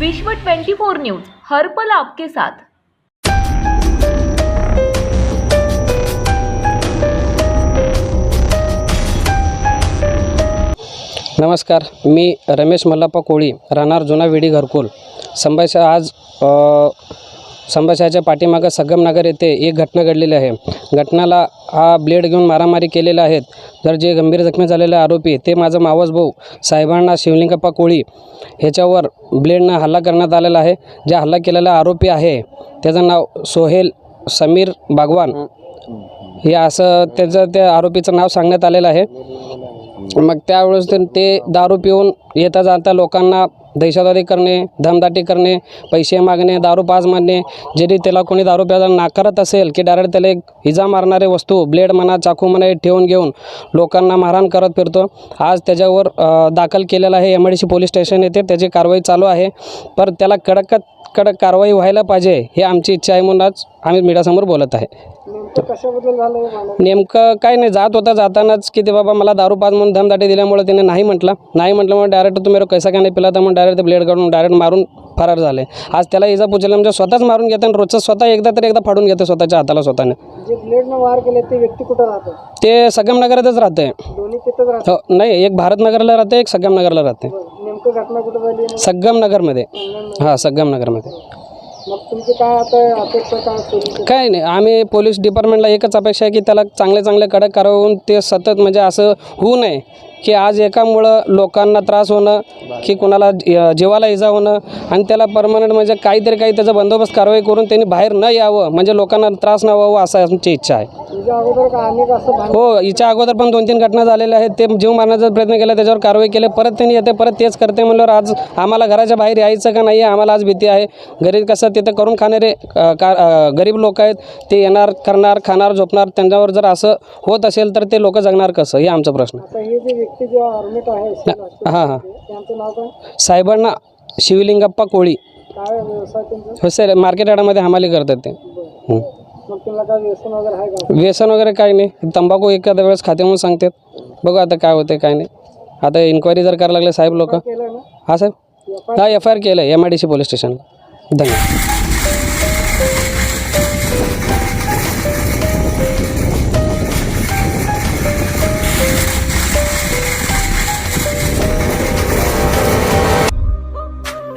विश्व 24 न्यूज हर पल आपके साथ. नमस्कार मी रमेश मल्लाप्पा कोळी राहणार जुना विडी घरकुल. संभाषा आज संभाषाच्या पाठीमागं संगमनगर येथे एक घटना घडलेली आहे. घटनाला हा ब्लेड घेऊन मारामारी केलेल्या आहेत. तर जे गंभीर जखमी झालेले आरोपी ते माझं मावस भाऊ साहेबांना शिवलिंगप्पा कोळी ह्याच्यावर ब्लेडनं हल्ला करण्यात आलेला आहे. जे हल्ला केलेला आरोपी आहे त्याचं नाव सोहेल समीर बागवान. हे असं त्याचं त्या आरोपीचं नाव सांगण्यात आलेलं आहे. मग त्यावेळेस ते- ते दारू पिऊन येता जाता लोकांना दहशतवादी करणे धमदाटी करणे पैसे मागणे दारू पाज मारणे जरी त्याला कोणी दारू प्यायला नाकारत असेल की डायरेक्ट त्याला एक इजा मारणारे वस्तू ब्लेड म्हणा चाकू म्हणा हे ठेवून घेऊन लोकांना मारहाण करत फिरतो. आज त्याच्यावर दाखल केलेला आहे एम डी पोलीस स्टेशन येथे त्याची कारवाई चालू आहे. पर त्याला कडकत कडक कारवाई व्हायला पाहिजे हे आमची इच्छा आहे म्हणून आज आम्ही मीडियासमोर बोलत आहे. नेमकं काय नाही जात होता जातानाच की ते बाबा मला दारू पाच म्हणून धमदाटी दिल्यामुळे त्याने नाही म्हटलं. नाही म्हटल्यामुळे डायरेक्ट तुम्ही कैसा काय नाही पिला तर म्हणून डायरेक्ट ब्लेड काढून डायरेक्ट मारून फरार झाले. आज त्याला इजा पुचला म्हणजे स्वतःच मारून घेतात आणि रोजचं स्वतः एकदा तरी एकदा फाडून घेते स्वतःच्या हाताला स्वतःने. जे ब्लेडनं वार केले ते व्यक्ती कुठं राहतं? ते संगमनगरातच राहते. दोन्ही तिथंच राहतं? हो नाही एक भारतनगरला राहते एक संगमनगरला राहते. नेमकं घटना कुठं झाली? संगमनगरमध्ये हां संगमनगरमध्ये मग तुमची काय आता अपेक्षा काय पोलीस काय नाही आम्ही पोलीस डिपार्टमेंटला एकच अपेक्षा आहे की त्याला चांगले चांगले कडक कारवाई होऊन ते सतत म्हणजे असं होऊ नये. की आज एकामुळं लोकांना त्रास होणं की कोणाला जीवाला इजा होणं आणि त्याला परमनंट म्हणजे काहीतरी काही त्याचा बंदोबस्त कारवाई करून त्यांनी बाहेर न यावं म्हणजे लोकांना त्रास न व्हावं असं आमची इच्छा आहे. हो हिच्या अगोदर पण दोन तीन घटना झालेल्या आहेत ते जीव मारण्याचा प्रयत्न केला त्याच्यावर कारवाई केली परत त्यांनी येते परत तेच करते म्हणल्यावर आज आम्हाला घराच्या बाहेर यायचं का नाही आहे आम्हाला आज भीती आहे. घरी कसं तिथं करून खाणारे का गरीब लोक आहेत ते येणार करणार खाणार झोपणार त्यांच्यावर जर असं होत असेल तर ते लोक जगणार कसं हे आमचा प्रश्न हे जे व्यक्ती जे आर्मीट आहे सेना, हां हां. त्यांचं नाव काय? साहेबांना शिवलिंगप्पा कोळी. काय व्यवसाय त्यांचा हो सर मार्केट यार्डामध्ये हमाली करतात ते. हं. मग त्यांना काय व्यसन वगैरे आहे का? व्यसन वगैरे काही नाही. तंबाखू एखाद्या वेळेस खाते म्हणून सांगतात. बघू आता काय होते काय नाही. आता इन्क्वायरी जर करायला लागले साहेब लोक. केलं ना? हां साहेब. हा एफ आय आर केलं आहे M I D C police station धन्यवाद.